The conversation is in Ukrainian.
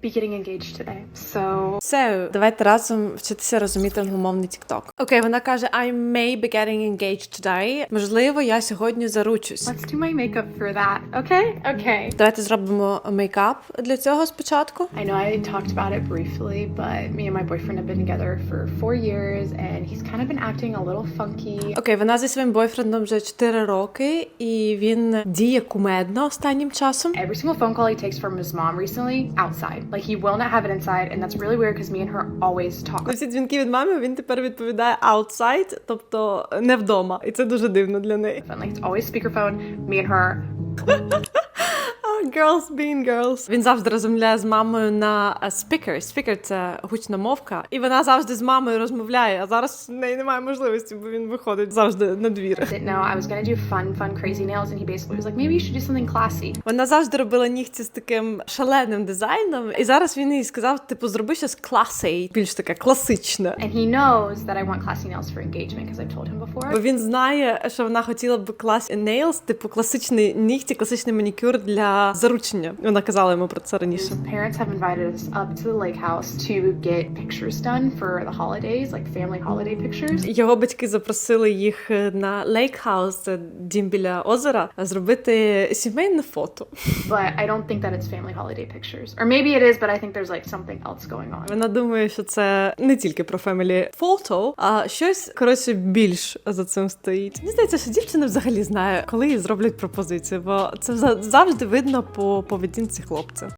be getting engaged today. So So, давайте разом вчитися розуміти англомовний TikTok. Окей, вона каже: I may be getting engaged today. Можливо, я сьогодні заручусь. let's do my makeup for that. Okay? Okay. Давайте зробимо мейкап для цього спочатку. I know I talked about it briefly, but me and my boyfriend have been together for four years and he's kind of been acting a little funky. Окей, вона зі своїм бойфрендом вже 4 роки, і він діє кумедно останнім часом. Every single phone call he takes from his mom recently, outside. Like he will not have it inside, and that's really weird because me and her always talk. На всі дзвінки від мами він тепер відповідає outside, тобто не вдома. І це дуже дивно для неї. And like it's always speakerphone, me and her. Girls being girls. Він завжди розмовляє з мамою на е, speaker. Speaker – це гучна мовка. І вона завжди з мамою розмовляє, а зараз в неї немає можливості, бо він виходить завжди на двір. Didn't know I was gonna do fun, fun, crazy nails, and he basically was like, maybe you should do something classy. Вона завжди робила нігті з таким шаленим дизайном, і зараз він їй сказав: типу, зроби щось класей, більш таке класичне. And he knows that I want classy nails for engagement because I've told him before. Бо він знає, що вона хотіла б клас nails, типу класичний нігті, класичний манікюр для заручення. Вона казала йому про це раніше. Parents have invited us up to the lake house to get pictures done for the holidays, like family holiday pictures. Його батьки запросили їх на лейкхаус, це дім біля озера, зробити сімейне фото. But I don't think that it's family holiday pictures. Or maybe it is, but I think there's like something else going on. Вона думає, що це не тільки про family photo, а щось коротше більш за цим стоїть. Мені здається, що дівчина взагалі знає, коли їй зроблять пропозицію, бо це за- завжди видно по поведінці хлопця.